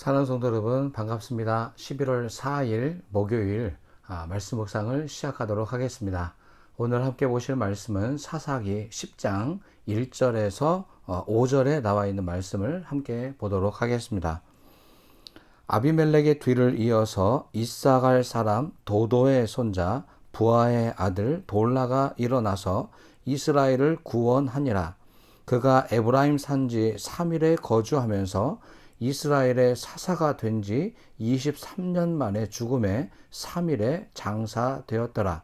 사랑하는 성도 여러분 반갑습니다. 11월 4일 목요일 아, 말씀 묵상을 시작하도록 하겠습니다. 오늘 함께 보실 말씀은 사사기 10장 1절에서 어, 5절에 나와 있는 말씀을 함께 보도록 하겠습니다. 아비멜렉의 뒤를 이어서 이사갈 사람 도도의 손자 부하의 아들 돌라가 일어나서 이스라엘을 구원하니라. 그가 에브라임 산지 3일에 거주하면서 이스라엘의 사사가 된 지 23년 만에 죽음에 3일에 장사되었더라.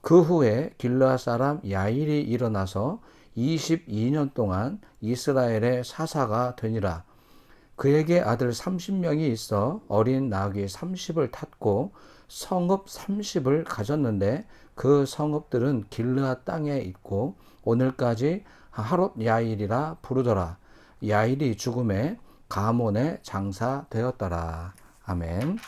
그 후에 길라 사람 야일이 일어나서 22년 동안 이스라엘의 사사가 되니라. 그에게 아들 30명이 있어 어린 나귀 30을 탔고 성읍 30을 가졌는데 그 성읍들은 길르아 땅에 있고 오늘까지 하롯 야일이라 부르더라. 야일이 죽음에 가몬에 장사되었더라. 아멘.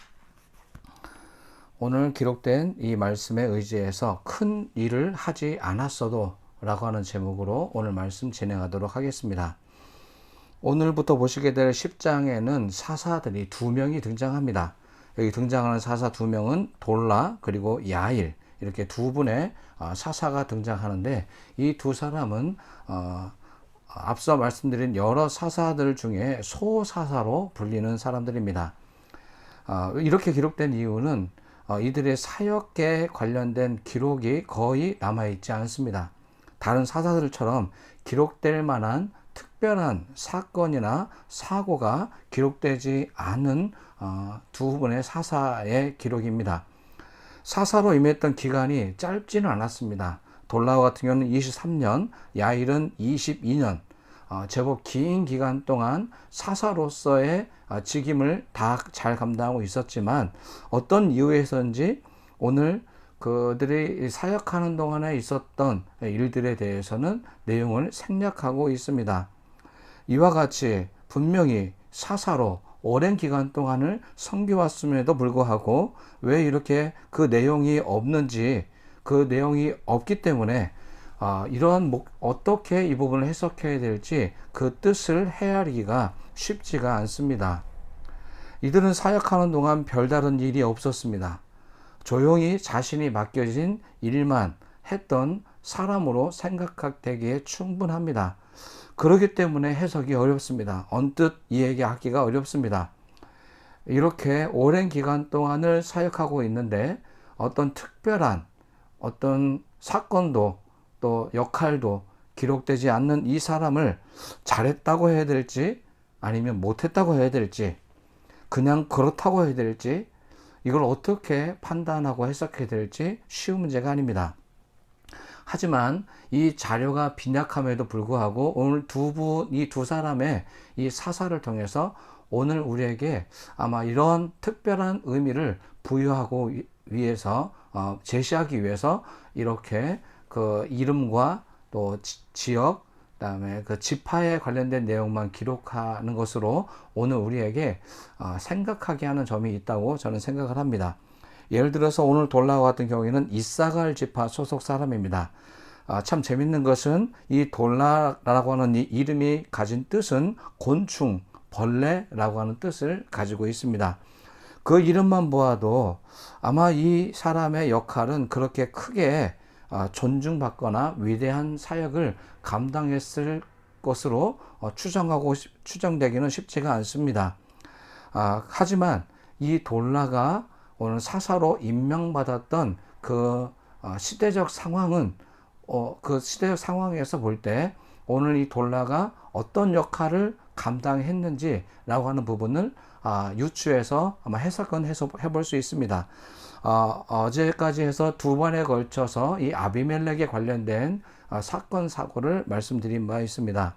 오늘 기록된 이 말씀에 의지해서 큰 일을 하지 않았어도 라고 하는 제목으로 오늘 말씀 진행하도록 하겠습니다. 오늘부터 보시게 될 10장에는 사사들이 두 명이 등장합니다. 여기 등장하는 사사 두 명은 돌라 그리고 야일 이렇게 두 분의 어, 사사가 등장하는데 이 두 사람은 어, 앞서 말씀드린 여러 사사들 중에 소사사로 불리는 사람들입니다. 어, 이렇게 기록된 이유는 이들의 사역에 관련된 기록이 거의 남아있지 않습니다. 다른 사사들처럼 기록될 만한 특별한 사건이나 사고가 기록되지 않은 두 분의 사사의 기록입니다. 사사로 임했던 기간이 짧지는 않았습니다. 돌라우 같은 경우는 23년, 야일은 22년, 어, 제법 긴 기간 동안 사사로서의 어, 직임을 다 잘 감당하고 있었지만 어떤 이유에서인지 오늘 그들이 사역하는 동안에 있었던 일들에 대해서는 내용을 생략하고 있습니다. 이와 같이 분명히 사사로 오랜 기간 동안을 섬겨왔음에도 불구하고 왜 이렇게 그 내용이 없는지 그 내용이 없기 때문에 아, 이러한 목, 어떻게 이 부분을 해석해야 될지 그 뜻을 헤아리기가 쉽지가 않습니다. 이들은 사역하는 동안 별다른 일이 없었습니다. 조용히 자신이 맡겨진 일만 했던 사람으로 생각되기에 충분합니다. 그렇기 때문에 해석이 어렵습니다. 언뜻 이야기하기가 어렵습니다. 이렇게 오랜 기간 동안을 사역하고 있는데 어떤 특별한 어떤 사건도 또 역할도 기록되지 않는 이 사람을 잘했다고 해야 될지 아니면 못했다고 해야 될지 그냥 그렇다고 해야 될지 이걸 어떻게 판단하고 해석해야 될지 쉬운 문제가 아닙니다. 하지만 이 자료가 빈약함에도 불구하고 오늘 두 분, 이 두 사람의 이 사사를 통해서 오늘 우리에게 아마 이런 특별한 의미를 부여하고 위해서, 어, 제시하기 위해서 이렇게 그 이름과 또 지 역, 그다음에 그 지파에 관련된 내용만 기록하는 것으로 오늘 우리에게 어, 생각하게 하는 점이 있다고 저는 생각을 합니다. 예를 들어서 오늘 돌라와 같은 경우에는 이사갈 지파 소속 사람입니다. 아, 참 재밌는 것은 이 돌라라고 하는 이 이름이 가진 뜻은 곤충, 벌레라고 하는 뜻을 가지고 있습니다. 그 이름만 보아도 아마 이 사람의 역할은 그렇게 크게 아, 존중받거나 위대한 사역을 감당했을 것으로 어, 추정하고 추정되기는 쉽지가 않습니다. 아, 하지만 이 돌라가 오늘 사사로 임명받았던 그 어, 시대적 상황은 어, 그 시대적 상황에서 볼 때 오늘 이 돌라가 어떤 역할을 감당했는지라고 하는 부분을 아, 유추해서 아마 해석은 해볼 수 있습니다. 어, 어제까지 해서 두 번에 걸쳐서 이 아비멜렉에 관련된 어, 사건 사고를 말씀드린 바 있습니다.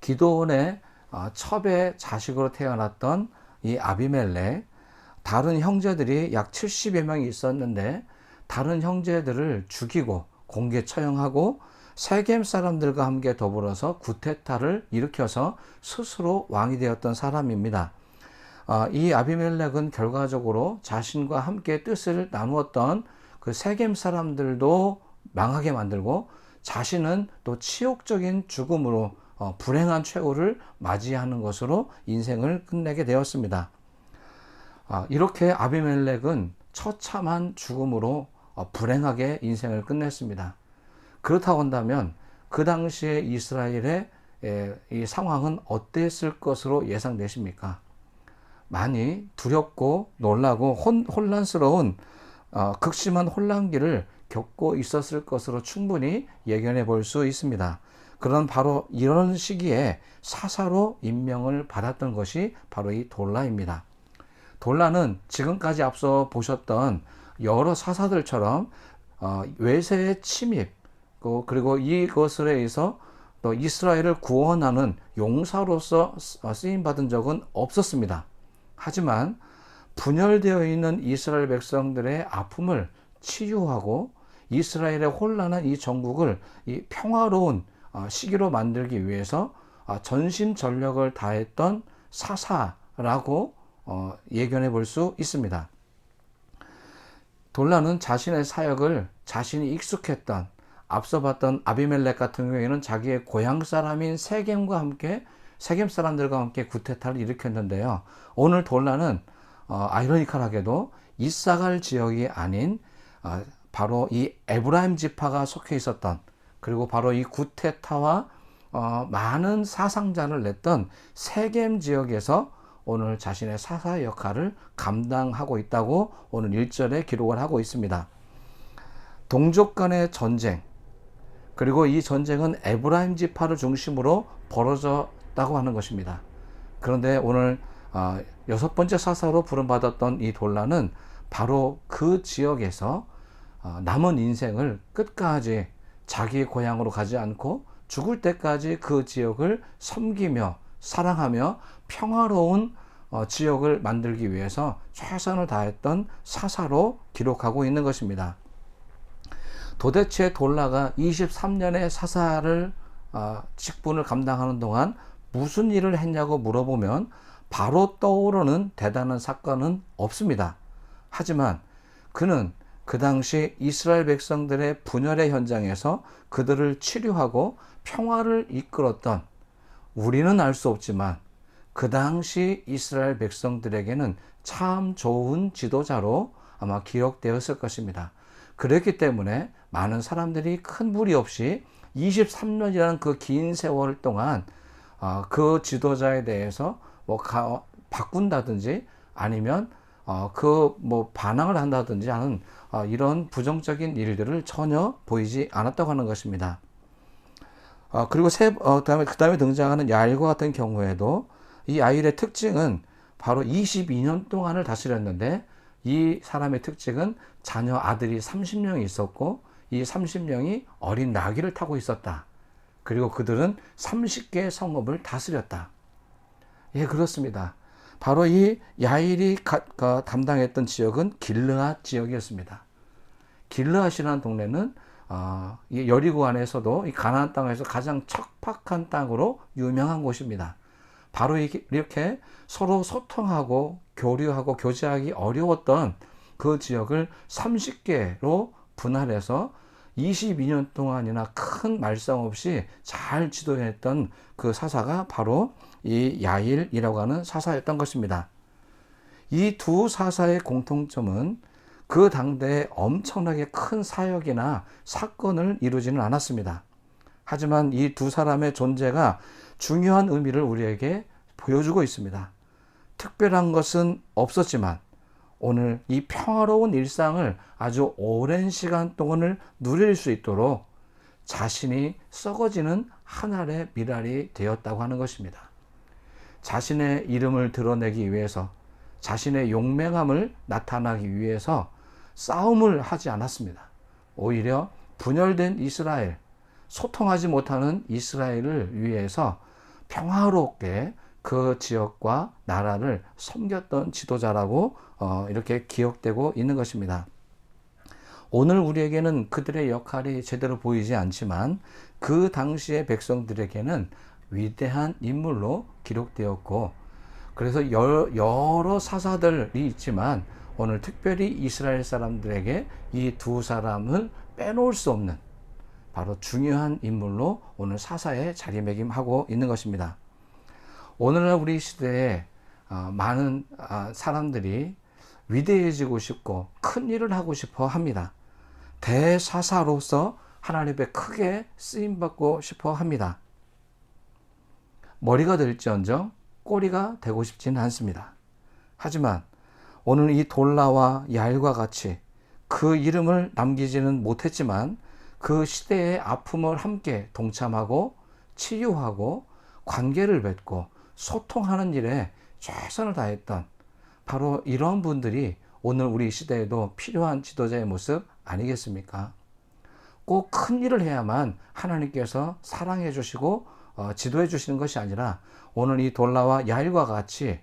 기도원의 어, 첩의 자식으로 태어났던 이 아비멜렉 다른 형제들이 약 70여 명이 있었는데 다른 형제들을 죽이고 공개 처형하고 세겜 사람들과 함께 더불어서 구테타를 일으켜서 스스로 왕이 되었던 사람입니다. 어, 이 아비멜렉은 결과적으로 자신과 함께 뜻을 나누었던 그 세겜 사람들도 망하게 만들고 자신은 또 치욕적인 죽음으로 어, 불행한 최후를 맞이하는 것으로 인생을 끝내게 되었습니다. 아, 이렇게 아비멜렉은 처참한 죽음으로 어, 불행하게 인생을 끝냈습니다. 그렇다고 한다면 그 당시에 이스라엘의 에, 이 상황은 어땠을 것으로 예상되십니까? 많이 두렵고 놀라고 혼, 혼란스러운 어, 극심한 혼란기를 겪고 있었을 것으로 충분히 예견해 볼 수 있습니다. 그런 바로 이런 시기에 사사로 임명을 받았던 것이 바로 이 돌라입니다. 돌라는 지금까지 앞서 보셨던 여러 사사들처럼 어, 외세의 침입 그리고 이것을 의해서 또 이스라엘을 구원하는 용사로서 쓰임 받은 적은 없었습니다. 하지만 분열되어 있는 이스라엘 백성들의 아픔을 치유하고 이스라엘의 혼란한 이 전국을 이 평화로운 어, 시기로 만들기 위해서 어, 전심 전력을 다했던 사사라고 어, 예견해 볼 수 있습니다. 돌라는 자신의 사역을 자신이 익숙했던 앞서 봤던 아비멜렉 같은 경우에는 자기의 고향 사람인 세겜과 함께 세겜 사람들과 함께 구테타를 일으켰는데요. 오늘 돌라는 어, 아이러니컬하게도 이사갈 지역이 아닌 어, 바로 이 에브라임 지파가 속해 있었던 그리고 바로 이 구테타와 어, 많은 사상자를 냈던 세겜 지역에서 오늘 자신의 사사 역할을 감당하고 있다고 오늘 1절에 기록을 하고 있습니다. 동족 간의 전쟁, 그리고 이 전쟁은 에브라임 지파를 중심으로 벌어졌다고 하는 것입니다. 그런데 오늘 어, 여섯 번째 사사로 부름받았던 이 돌라는 바로 그 지역에서 어, 남은 인생을 끝까지 자기 고향으로 가지 않고 죽을 때까지 그 지역을 섬기며 사랑하며 평화로운 어, 지역을 만들기 위해서 최선을 다했던 사사로 기록하고 있는 것입니다. 도대체 돌라가 23년의 사사를 어, 직분을 감당하는 동안 무슨 일을 했냐고 물어보면 바로 떠오르는 대단한 사건은 없습니다. 하지만 그는 그 당시 이스라엘 백성들의 분열의 현장에서 그들을 치료하고 평화를 이끌었던 우리는 알 수 없지만 그 당시 이스라엘 백성들에게는 참 좋은 지도자로 아마 기억되었을 것입니다. 그렇기 때문에 많은 사람들이 큰 무리 없이 23년이라는 그 긴 세월 동안 어, 그 지도자에 대해서 뭐 가, 바꾼다든지 아니면 어, 그 뭐 반항을 한다든지 하는 어, 이런 부정적인 일들을 전혀 보이지 않았다고 하는 것입니다. 어, 그리고 세, 어, 다음에, 그 다음에 등장하는 야일과 같은 경우에도 이 아일의 특징은 바로 22년 동안을 다스렸는데 이 사람의 특징은 자녀 아들이 30명이 있었고 이 30명이 어린 나귀를 타고 있었다. 그리고 그들은 30개의 성읍을 다스렸다. 예, 그렇습니다. 바로 이 야일이 가, 가, 담당했던 지역은 길르앗 지역이었습니다. 길르앗이라는 동네는 어, 이 여리고 안에서도 이 가나안 땅에서 가장 척박한 땅으로 유명한 곳입니다. 바로 이렇게 서로 소통하고 교류하고 교제하기 어려웠던 그 지역을 30개로 분할해서 22년 동안이나 큰 말썽 없이 잘 지도했던 그 사사가 바로 이 야일이라고 하는 사사였던 것입니다. 이 두 사사의 공통점은 그 당대에 엄청나게 큰 사역이나 사건을 이루지는 않았습니다. 하지만 이 두 사람의 존재가 중요한 의미를 우리에게 보여주고 있습니다. 특별한 것은 없었지만 오늘 이 평화로운 일상을 아주 오랜 시간 동안을 누릴 수 있도록 자신이 썩어지는 하늘의 미랄이 되었다고 하는 것입니다. 자신의 이름을 드러내기 위해서 자신의 용맹함을 나타나기 위해서 싸움을 하지 않았습니다. 오히려 분열된 이스라엘, 소통하지 못하는 이스라엘을 위해서 평화롭게 그 지역과 나라를 섬겼던 지도자라고 어, 이렇게 기억되고 있는 것입니다. 오늘 우리에게는 그들의 역할이 제대로 보이지 않지만 그 당시의 백성들에게는 위대한 인물로 기록되었고 그래서 여러, 사사들이 있지만 오늘 특별히 이스라엘 사람들에게 이 두 사람을 빼놓을 수 없는 바로 중요한 인물로 오늘 사사에 자리매김하고 있는 것입니다. 오늘날 우리 시대에 어, 많은 아, 사람들이 위대해지고 싶고 큰 일을 하고 싶어 합니다. 대사사로서 하나님의 크게 쓰임 받고 싶어 합니다. 머리가 될지언정 꼬리가 되고 싶지는 않습니다. 하지만 오늘 이 돌라와 야일과 같이 그 이름을 남기지는 못했지만 그 시대의 아픔을 함께 동참하고 치유하고 관계를 맺고 소통하는 일에 최선을 다했던 바로 이런 분들이 오늘 우리 시대에도 필요한 지도자의 모습 아니겠습니까? 꼭 큰 일을 해야만 하나님께서 사랑해 주시고 어, 지도해 주시는 것이 아니라 오늘 이 돌라와 야일과 같이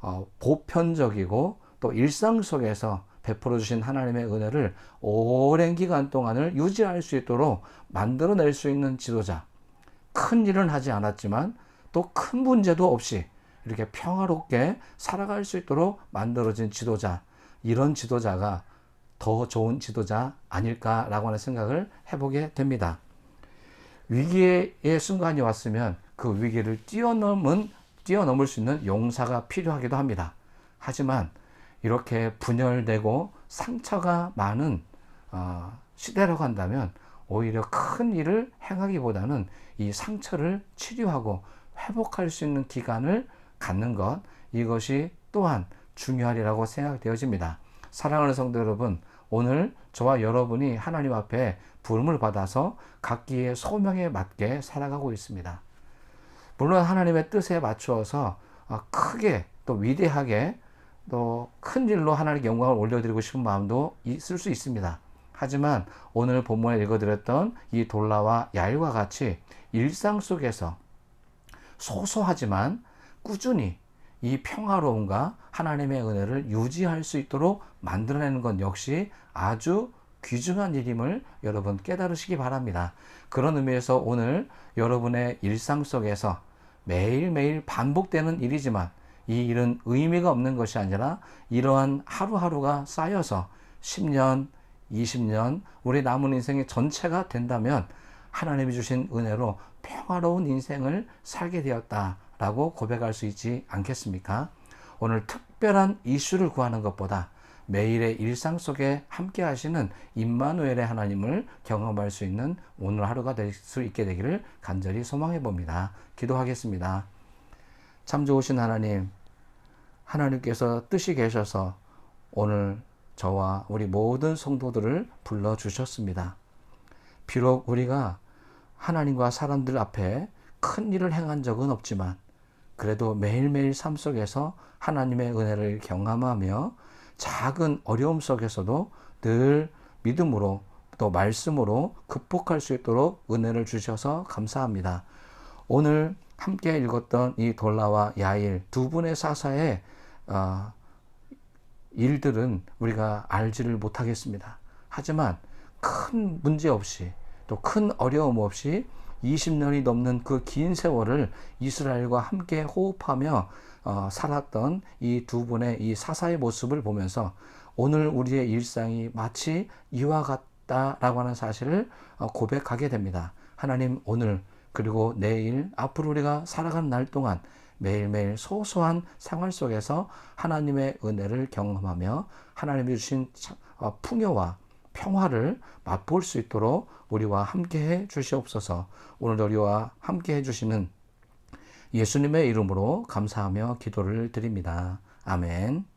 어, 보편적이고 또 일상 속에서 베풀어 주신 하나님의 은혜를 오랜 기간 동안을 유지할 수 있도록 만들어낼 수 있는 지도자. 큰 일은 하지 않았지만 또 큰 문제도 없이 이렇게 평화롭게 살아갈 수 있도록 만들어진 지도자. 이런 지도자가 더 좋은 지도자 아닐까라고 하는 생각을 해보게 됩니다. 위기의 순간이 왔으면 그 위기를 뛰어넘은 뛰어넘을 수 있는 용사가 필요하기도 합니다. 하지만 이렇게 분열되고 상처가 많은 어, 시대라고 한다면 오히려 큰 일을 행하기보다는 이 상처를 치료하고 회복할 수 있는 기간을 갖는 것 이것이 또한 중요하리라고 생각되어집니다. 사랑하는 성도 여러분, 오늘 저와 여러분이 하나님 앞에 부름을 받아서 각기의 소명에 맞게 살아가고 있습니다. 물론 하나님의 뜻에 맞추어서 어, 크게 또 위대하게 또 큰 일로 하나님께 영광을 올려드리고 싶은 마음도 있을 수 있습니다. 하지만 오늘 본문에 읽어드렸던 이 돌라와 야일과 같이 일상 속에서 소소하지만 꾸준히 이 평화로움과 하나님의 은혜를 유지할 수 있도록 만들어내는 것 역시 아주 귀중한 일임을 여러분 깨달으시기 바랍니다. 그런 의미에서 오늘 여러분의 일상 속에서 매일매일 반복되는 일이지만 이 일은 의미가 없는 것이 아니라 이러한 하루하루가 쌓여서 10년, 20년, 우리 남은 인생의 전체가 된다면 하나님이 주신 은혜로 평화로운 인생을 살게 되었다라고 고백할 수 있지 않겠습니까? 오늘 특별한 이슈를 구하는 것보다 매일의 일상 속에 함께 하시는 임마누엘의 하나님을 경험할 수 있는 오늘 하루가 될 수 있게 되기를 간절히 소망해 봅니다. 기도하겠습니다. 참 좋으신 하나님, 하나님께서 뜻이 계셔서 오늘 저와 우리 모든 성도들을 불러 주셨습니다. 비록 우리가 하나님과 사람들 앞에 큰 일을 행한 적은 없지만 그래도 매일매일 삶 속에서 하나님의 은혜를 경험하며 작은 어려움 속에서도 늘 믿음으로 또 말씀으로 극복할 수 있도록 은혜를 주셔서 감사합니다. 오늘 함께 읽었던 이 돌라와 야일 두 분의 사사의 어, 일들은 우리가 알지를 못하겠습니다. 하지만 큰 문제 없이 또 큰 어려움 없이 20년이 넘는 그 긴 세월을 이스라엘과 함께 호흡하며 어, 살았던 이 두 분의 이 사사의 모습을 보면서 오늘 우리의 일상이 마치 이와 같다라고 하는 사실을 어, 고백하게 됩니다. 하나님 오늘 그리고 내일 앞으로 우리가 살아가는 날 동안 매일매일 소소한 생활 속에서 하나님의 은혜를 경험하며 하나님이 주신 어, 풍요와 평화를 맛볼 수 있도록 우리와 함께 해 주시옵소서. 오늘 우리와 함께 해 주시는 예수님의 이름으로 감사하며 기도를 드립니다. 아멘.